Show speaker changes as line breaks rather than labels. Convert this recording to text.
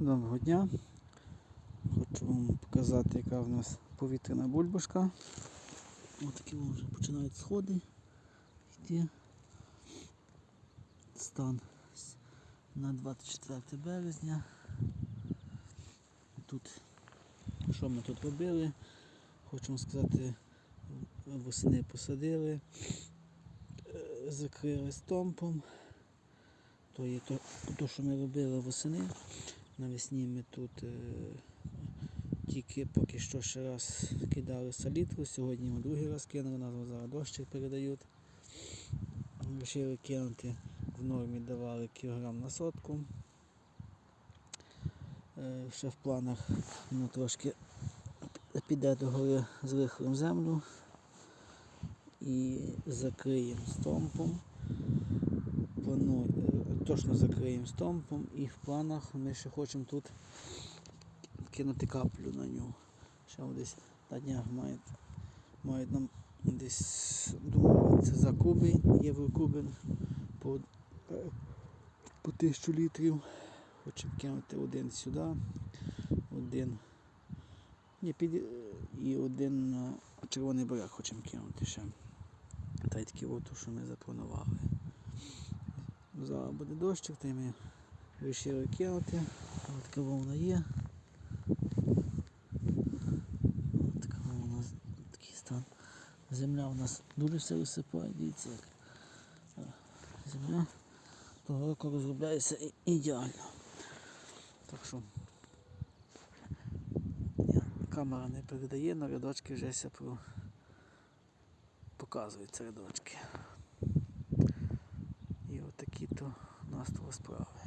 Доброго дня. Хочу вам показати, яка в нас повітряна бульбашка. Ось такі вже починають сходи йти. Стан на 24 березня. Тут що ми тут робили? Хочу вам сказати, восени посадили, е, закрили стомпом. То є то, то, що ми робили восени. Навесні ми тут е, тільки поки що ще раз кидали салітру. Сьогодні ми другий раз кинули, нас зараз дощик передають. Вирішили кинути в нормі давали кілограм на сотку. Е, ще в планах ну, трошки піде до гори з рихлем землю і закриємо стомпом. Точно закриємо стомпом і в планах ми ще хочемо тут кинути каплю на нього. Ще десь на днях мають, мають нам десь домовитися за куби, єврокубин по, по тисячу літрів. Хочемо кинути один сюди, один ні, під, і один червоний берег хочемо кинути ще. Та й такі от, що ми запланували. Зараз буде дощик, то ми вирішили кинути. Ось така вона є. Ось така нас такий стан. Земля у нас дуже все висипає, дивіться як. Земля того року розробляється ідеально. Так що камера не передає, але рядочки вже про... показуються рядочки. І отакі то у нас то справи.